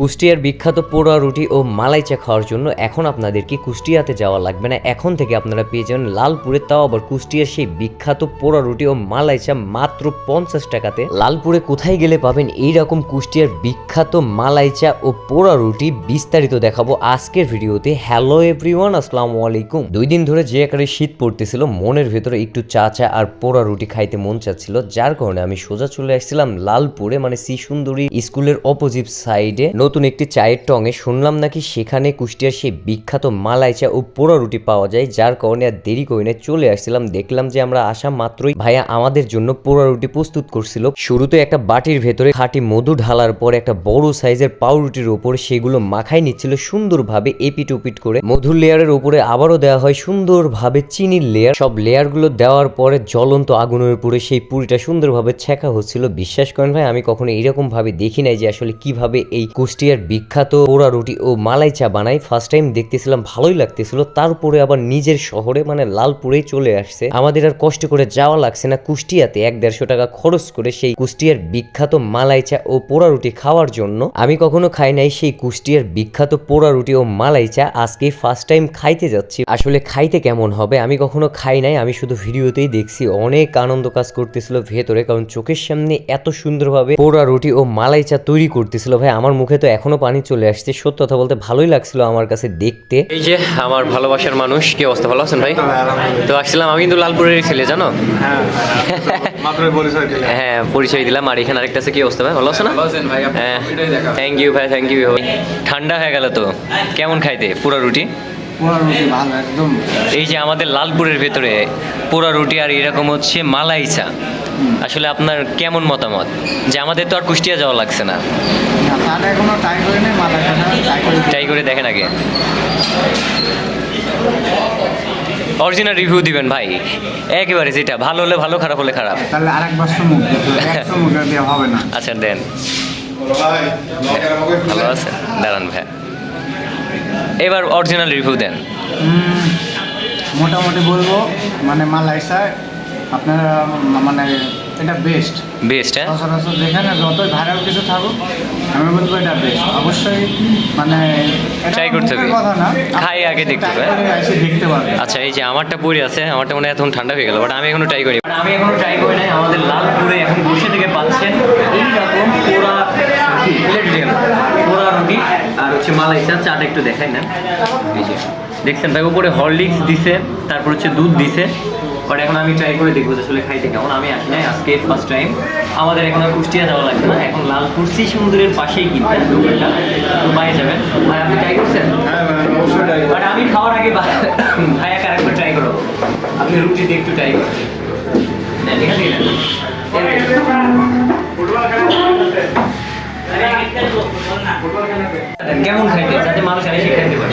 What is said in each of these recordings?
কুষ্টিয়ার বিখ্যাত পোড়া রুটি ও মালাই চা খাওয়ার জন্য এখন আপনাদেরকে কুষ্টিয়াতে যাওয়া লাগবে না। এখন থেকে আপনারা পেয়ে যাবেন লালপুরে তাও আবার কুষ্টিয়ার সেই বিখ্যাত পোড়া রুটি ও মালাই চা মাত্র পঞ্চাশ টাকাতে। লালপুরে কোথায় গেলে পাবেন এই রকম কুষ্টিয়ার বিখ্যাত মালাই চা ও পোড়া রুটি বিস্তারিত দেখাবো আজকের ভিডিওতে। হ্যালো এভরিওয়ান, আসসালামু আলাইকুম। দুই দিন ধরে যে আকারে শীত পড়তেছিল, মনের ভেতরে একটু চা চা আর পোড়া রুটি খাইতে মন চাচ্ছিল, যার কারণে আমি সোজা চলে আসছিলাম লালপুরে মানে শ্রী সুন্দরী স্কুলের অপোজিট সাইডে নতুন একটি চায়ের টঙে শুনলাম নাকি সেখানে কুষ্টিয়ার সেই বিখ্যাত মালাই চা ও পোড়া রুটি পাওয়া যায়, যার কারণে আর দেরি করে না চলে আসছিলাম। দেখলাম যে আমরা আসা মাত্রই ভাইয়া আমাদের জন্য পোড়া রুটি প্রস্তুত করছিল। শুরুতে একটা বাটির ভেতরে খাঁটি মধু ঢালার পর একটা বড় সাইজের পাউরুটির ওপর সেগুলো মাখাই নিচ্ছিল সুন্দরভাবে এপিট ওপিট করে। মধুর লেয়ারের উপরে আবারও দেওয়া হয় সুন্দরভাবে চিনির লেয়ার। সব লেয়ারগুলো দেওয়ার পরে জ্বলন্ত আগুনের উপরে সেই পুরিটা সুন্দরভাবে ছেঁকা হচ্ছিল। বিশ্বাস করেন ভাই, আমি কখনো এরকম ভাবে দেখি নাই যে আসলে কীভাবে এই কুষ্টিয়ার বিখ্যাত পোড়া রুটি ও মালাই চা বানাই। ফার্স্ট টাইম দেখতেছিলাম, ভালোই লাগতেছিল। তারপরে আবার নিজের শহরে মানে লালপুরে চলে আসছে। আমাদের আর কষ্ট করে যাওয়া লাগছে না কুষ্টিয়াতে। এক দেড়শো টাকা খরচ করে সেই কুষ্টিয়ার বিখ্যাত মালাই চা ও পোড়া রুটি খাওয়ার জন্য আমি কখনো খাই নাই সেই কুষ্টিয়ার বিখ্যাত পোড়া রুটি ও মালাই চা। আজকে ফার্স্ট টাইম খাইতে যাচ্ছি। আসলে খাইতে কেমন হবে আমি কখনো খাই নাই। আমি শুধু ভিডিওতেই দেখছি। অনেক আনন্দ কাজ করতেছিল ভেতরে, কারণ চোখের সামনে এত সুন্দরভাবে পোড়া রুটি ও মালাই চা তৈরি করতেছিল। ভাই, আমার মুখে তো এখনও পানি চলে আসছে। সত্য কথা বলতে ভালোই লাগছিল আমার কাছে দেখতে। এই যে আমার ভালোবাসার মানুষ কি অবস্থা? ভালো আছেন ভাই? তো আসছিলাম আমি কিন্তু লালপুরের ছেলে জানো? হ্যাঁ পরিচয় হ্যাঁ পরিচয় দিলাম। আর এখানে আরেকটা আছে কি অবস্থা ভাই? ভালো আছো না? হ্যাঁ। থ্যাংক ইউ ভাই থ্যাংক ইউ ঠান্ডা হয়ে গেল তো। কেমন খাইতে? পুরো রুটি? রুটি এই যে আমাদের লালপুরের ভেতরে পোড়া রুটি আর এরকম হচ্ছে মালাই চা আসলে আপনার কেমন মতামত? যে আমাদের তো আর কুষ্টিয়া যাওয়া লাগছে না। ট্রাই করে নেই মাথা করে দেখেন আগে। অরিজিনাল রিভিউ দিবেন ভাই। একেবারে যেটা ভালো হলে ভালো খারাপ হলে খারাপ। তাহলে আরেক বছর মুখ একশো মুখ দেওয়া হবে না। আচ্ছা দেন। ভালো আছে দাঁড়ান ভাই। এবার অরিজিনাল রিভিউ দেন। মোটামুটি বলব মানে মালাইসা আপনারা মানে এটা বেস্ট বেস্ট হ্যাঁ? সচরাচর যেখানে যতই ভাইরাল কিছু থাকুক আমি বলব এটা বেস্ট অবশ্যই মানে Try করতে হবে। খাই আগে দেখতে হবে। দেখতে পারবে আচ্ছা এই যে আমারটা পড়ে আছে আমারটা মনে হয় এখন ঠান্ডা হয়ে গেল বাট আমি এখনও ট্রাই করি। আমি এখনও ট্রাই করি নাই আমাদের লালপুরে এখন বসে থেকে পাচ্ছেন এইরকম পোড়া প্লেট দিয়ে পোড়া রুটি আর হচ্ছে মালাই চা চাটা একটু দেখাই না। দেখছেন ভাই উপরে হরলিক্স দিছে তারপর হচ্ছে দুধ দিছে। বাট এখন আমি ট্রাই করে দেখব আসলে খাইতে কেমন। আমি আসি নাই আজকে ফার্স্ট টাইম আমাদের এখন আর কুষ্টিয়া যাওয়া লাগবে না। এখন লালপুর শ্রী সুন্দরের পাশেই কিনতে দোকানটা। তো পাই যাবেন। ভাই আপনি ট্রাই করছেন? হ্যাঁ। বাট আমি খাওয়ার আগে ভাইয়াকে আরেকবার ট্রাই করো। আপনি রুটিতে একটু ট্রাই করুন। না, কেমন খাইতে যাতে মানুষ এসে খাইতে পারে।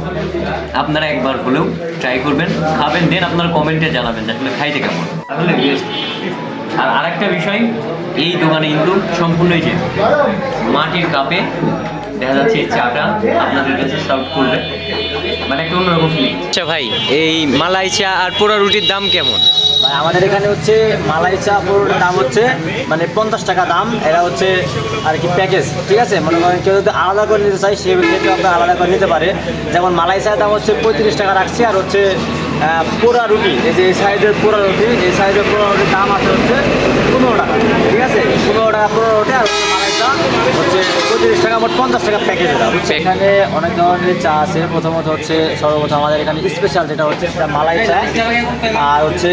আপনারা একবার হলেও ট্রাই করবেন, খাবেন দেন আপনারা কমেন্টে জানাবেন যে আসলে খাইতে কেমন। আর আরেকটা বিষয়, এই দোকানে কিন্তু সম্পূর্ণই যে মাটির কাপে দেখা যাচ্ছে এই চাটা আপনাদের কাছে সার্ভ করবে। মানে একটা অন্যরকম ফিলিং আচ্ছা ভাই এই মালাই চা আর পোড়া রুটির দাম কেমন? ভাই আমাদের এখানে হচ্ছে মালাই চা পুরোটার দাম হচ্ছে মানে পঞ্চাশ টাকা দাম। এরা হচ্ছে আর কি প্যাকেজ ঠিক আছে? মনে করেন কেউ যদি আলাদা করে নিতে চাই সেই ক্ষেত্রে আপনার আলাদা করে নিতে পারে। যেমন মালাই চায়ের দাম হচ্ছে পঁয়ত্রিশ টাকা রাখছে আর হচ্ছে পোড়া রুটি এই যে এই সাইডের পোড়া রুটি এই সাইডের পোড়া রুটির দাম আছে হচ্ছে পনেরো টাকা ঠিক আছে? পনেরো টাকা পনেরো রুটি আর হচ্ছে পঁয়ত্রিশ টাকা মোট পঞ্চাশ টাকা প্যাকেজ এটা বুঝছে এখানে অনেক ধরনের চা আছে। প্রথমত হচ্ছে সর্বপ্রথম আমাদের এখানে স্পেশাল যেটা হচ্ছে সেটা মালাই চা। আর হচ্ছে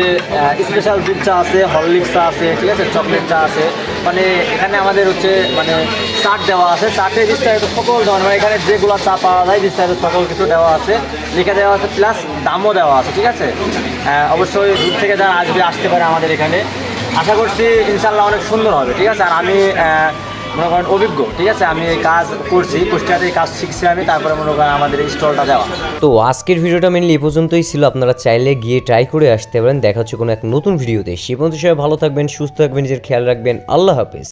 স্পেশাল দুধ চা আছে হরলিক্স চা আছে ঠিক আছে? চকলেট চা আছে। মানে এখানে আমাদের হচ্ছে মানে চাট দেওয়া আছে। চাটে বিস্তারিত সকল ধরনের মানে এখানে যেগুলো চা পাওয়া যায় বিস্তারিত সকল কিছু দেওয়া আছে। লিখে দেওয়া আছে প্লাস দামও দেওয়া আছে ঠিক আছে? অবশ্যই দূর থেকে যারা আসবে আসতে পারে আমাদের এখানে। আশা করছি ইনশাল্লাহ অনেক সুন্দর হবে ঠিক আছে? আর আমি মনে করেন অভিজ্ঞ, ঠিক আছে? আমি এই কাজ করছি, কুষ্টিয়াতে এই কাজ শিখছি আমি, তারপরে মনে করেন আমাদের এই স্টলটা দেওয়া তো আজকের ভিডিওটা মেনলি এ পর্যন্তই ছিল। আপনারা চাইলে গিয়ে ট্রাই করে আসতে পারেন। দেখা হচ্ছে কোনো এক নতুন ভিডিওতে। সে পর্যন্ত সবাই ভালো থাকবেন, সুস্থ থাকবেন, নিজের খেয়াল রাখবেন। আল্লাহ হাফেজ।